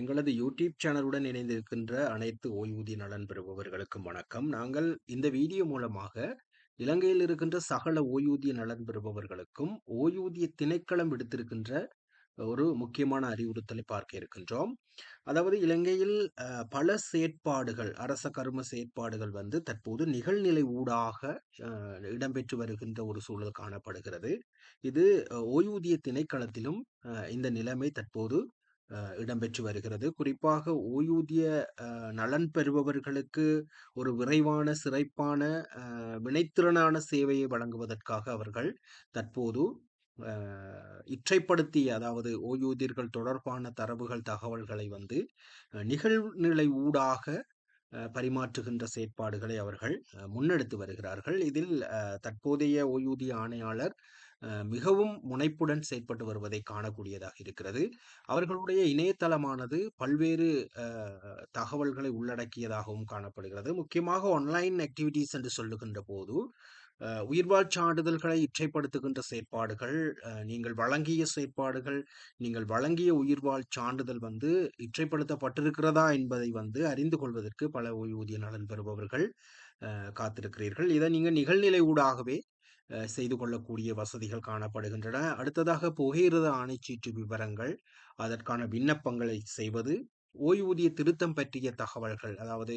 எங்களது யூடியூப் சேனலுடன் இணைந்திருக்கின்ற அனைத்து ஓய்வூதிய நலன் பெறுபவர்களுக்கும் வணக்கம். நாங்கள் இந்த வீடியோ மூலமாக இலங்கையில் இருக்கின்ற சகல ஓய்வூதிய நலன் பெறுபவர்களுக்கும் ஓய்வூதிய திணைக்களம் விடுத்திருக்கின்ற ஒரு முக்கியமான அறிவுறுத்தலை பார்க்க இருக்கின்றோம். அதாவது இலங்கையில் பல செயற்பாடுகள் அரச கரும செயற்பாடுகள் வந்து தற்போது நிகழ்நிலை ஊடாக இடம்பெற்று வருகின்ற ஒரு சூழல் காணப்படுகிறது. இது ஓய்வூதிய திணைக்களத்திலும் இந்த நிலைமை தற்போது இடம்பெற்று வருகிறது. குறிப்பாக ஓய்வூதிய நலன் பெறுபவர்களுக்கு ஒரு விரைவான, சிறப்பான, வினைத்திறனான சேவையை வழங்குவதற்காக அவர்கள் தற்போது இற்றைப்படுத்தி இற்றைப்படுத்திய அதாவது ஓய்வூதியர்கள் தொடர்பான தரவுகள், தகவல்களை வந்து நிகழ்நிலை ஊடாக பரிமாற்றுகின்ற செயற்பாடுகளை அவர்கள் முன்னெடுத்து வருகிறார்கள். இதில் தற்போதைய ஓய்வூதிய ஆணையாளர் மிகவும் முனைப்புடன் செயற்பட்டு வருவதை காணக்கூடியதாக இருக்கிறது. அவர்களுடைய இணையதளமானது பல்வேறு தகவல்களை உள்ளடக்கியதாகவும் காணப்படுகிறது. முக்கியமாக ஆன்லைன் ஆக்டிவிட்டீஸ் என்று சொல்லுகின்ற போது உயிர்வாழ் சான்றிதழ்களை இச்சைப்படுத்துகின்ற செயற்பாடுகள், நீங்கள் வழங்கிய செயற்பாடுகள், நீங்கள் வழங்கிய உயிர்வாழ் சான்றிதழ் வந்து இச்சைப்படுத்தப்பட்டிருக்கிறதா என்பதை வந்து அறிந்து கொள்வதற்கு பல ஓய்வூதிய நலன் பெறுபவர்கள் காத்திருக்கிறீர்கள். இதை நீங்கள் நிகழ்நிலை ஊடாகவே செய்து கொள்ளக்கூடிய வசதிகள் காணப்படுகின்றன. அடுத்ததாக புகையிரத ஆணைச்சீட்டு விவரங்கள், அதற்கான விண்ணப்பங்களை செய்வது, ஓய்வூதிய திருத்தம் பற்றிய தகவல்கள், அதாவது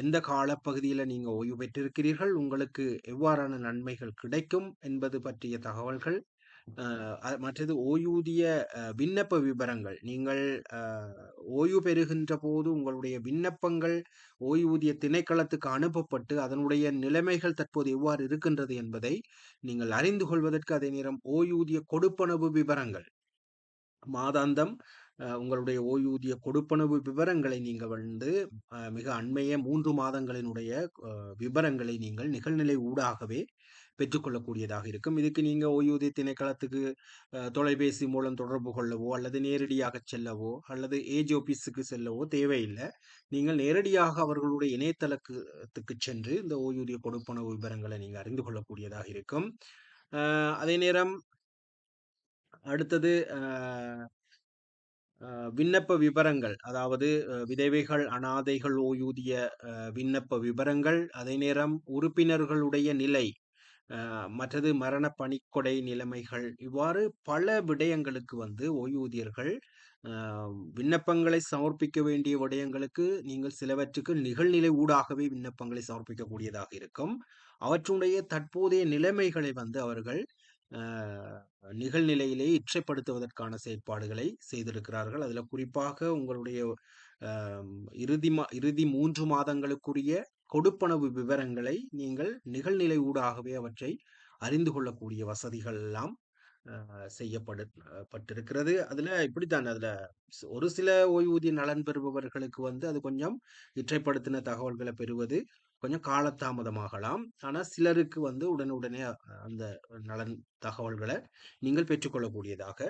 எந்த காலப்பகுதியில் நீங்கள் ஓய்வு பெற்றிருக்கிறீர்கள், உங்களுக்கு எவ்வாறான நன்மைகள் கிடைக்கும் என்பது பற்றிய தகவல்கள், மற்றது ஓய்வூதிய விண்ணப்ப விபரங்கள், நீங்கள் ஓய்வு பெறுகின்ற போது உங்களுடைய விண்ணப்பங்கள் ஓய்வூதிய திணைக்களத்துக்கு அனுப்பப்பட்டு அதனுடைய நிலைமைகள் தற்போது எவ்வாறு இருக்கின்றது என்பதை நீங்கள் அறிந்து கொள்வதற்கு அதே நேரம் ஓய்வூதிய கொடுப்பனவு விவரங்கள் மாதாந்தம் உங்களுடைய ஓய்வூதிய கொடுப்பனவு விவரங்களை நீங்க வந்து மிக அண்மைய மூன்று மாதங்களினுடைய விவரங்களை நீங்கள் நிகழ்நிலை ஊடாகவே பெற்றுக்கொள்ளக்கூடியதாக இருக்கும். இதுக்கு நீங்க ஓய்வூதிய திணைக்களத்துக்கு தொலைபேசி மூலம் தொடர்பு கொள்ளவோ, அல்லது நேரடியாக செல்லவோ, அல்லது ஏஜ் ஆபீஸுக்கு செல்லவோ தேவையில்லை நீங்கள் நேரடியாக அவர்களுடைய இணையதளத்துக்கு சென்று இந்த ஓய்வூதிய கொடுப்பனவு விவரங்களை நீங்க அறிந்து கொள்ளக்கூடியதாக இருக்கும். அதே நேரம் அடுத்தது விண்ணப்ப விபரங்கள், அதாவது விதவைகள், அனாதைகள் ஓய்வூதிய விண்ணப்ப விபரங்கள், அதே நேரம் உறுப்பினர்களுடைய நிலை, மற்றது மரண பணிக்கொடை நிலைமைகள், இவ்வாறு பல விடயங்களுக்கு வந்து ஓய்வூதியர்கள் விண்ணப்பங்களை சமர்ப்பிக்க வேண்டிய விடயங்களுக்கு நீங்கள் சிலவற்றுக்கு நிகழ்நிலை ஊடாகவே விண்ணப்பங்களை சமர்ப்பிக்கக்கூடியதாக இருக்கும். அவற்றுடைய தற்போதைய நிலைமைகளை வந்து அவர்கள் நிகழ்நிலையிலே இச்சைப்படுத்துவதற்கான செயற்பாடுகளை செய்திருக்கிறார்கள். அதில் குறிப்பாக உங்களுடைய இறுதி மா இறுதி மூன்று மாதங்களுக்குரிய கொடுப்பனவு விவரங்களை நீங்கள் நிகழ்நிலை ஊடாகவே அவற்றை அறிந்து கொள்ளக்கூடிய வசதிகள் எல்லாம் அ, செய்யப்படு பட்டிருக்கிறது. இப்படித்தான் அதில் ஒரு சில ஓய்வூதிய நலன் பெறுபவர்களுக்கு வந்து அது கொஞ்சம் இற்றைப்படுத்தின தகவல்களை பெறுவது கொஞ்சம் காலதாமதமாகலாம். ஆனால் சிலருக்கு வந்து உடனுடனே அந்த நலன் தகவல்களை நீங்கள் பெற்றுக்கொள்ளக்கூடியதாக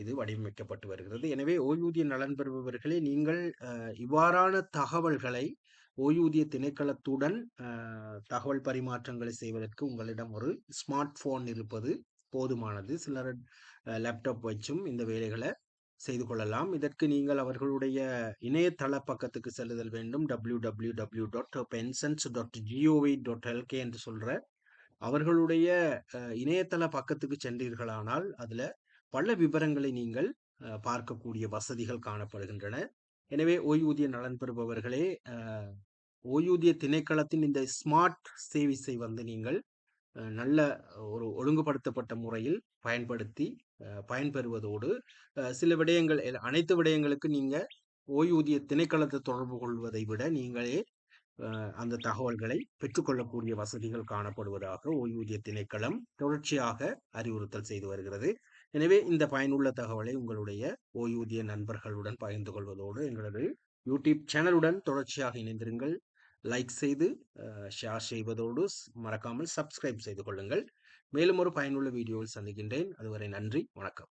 இது வடிவமைக்கப்பட்டு வருகிறது. எனவே ஓய்வூதிய நலன் பெறுபவர்களே நீங்கள் இவ்வாறான தகவல்களை ஓய்வூதிய திணைக்களத்துடன் தகவல் பரிமாற்றங்களை செய்வதற்கு உங்களிடம் ஒரு ஸ்மார்ட் போன் இருப்பது போதுமானது. சிலர் லேப்டாப் வச்சும் இந்த வேலைகளை செய்து கொள்ளலாம். இதற்கு நீங்கள் அவர்களுடைய இணையதள பக்கத்துக்கு செல்லுதல் வேண்டும். www.pensions.gov.lk என்று சொல்ற அவர்களுடைய இணையதள பக்கத்துக்கு சென்றீர்களானால், அதில் பல விவரங்களை நீங்கள் பார்க்கக்கூடிய வசதிகள் காணப்படுகின்றன. எனவே ஓய்வூதிய நலன் பெறுபவர்களே, ஓய்வூதிய திணைக்களத்தின் இந்த ஸ்மார்ட் சேவிஸை வந்து நீங்கள் நல்ல ஒரு ஒழுங்குபடுத்தப்பட்ட முறையில் பயன்படுத்தி பயன்பெறுவதோடு, சில விடயங்கள் அனைத்து விடயங்களுக்கு நீங்க ஓய்வூதிய திணைக்களத்தை தொடர்பு கொள்வதை விட நீங்களே அந்த தகவல்களை பெற்றுக்கொள்ளக்கூடிய வசதிகள் காணப்படுவதாக ஓய்வூதிய திணைக்களம் தொடர்ச்சியாக அறிவுறுத்தல் செய்து வருகிறது. எனவே இந்த பயனுள்ள தகவலை உங்களுடைய ஓய்வூதிய நண்பர்களுடன் பகிர்ந்து கொள்வதோடு, எங்களது யூடியூப் சேனலுடன் தொடர்ச்சியாக இணைந்திருங்கள். லைக் செய்து ஷேர் செய்வதோடு மறக்காமல் சப்ஸ்கிரைப் செய்து கொள்ளுங்கள். மேலும் ஒரு பயனுள்ள வீடியோவில் சந்திக்கின்றேன். அதுவரை நன்றி, வணக்கம்.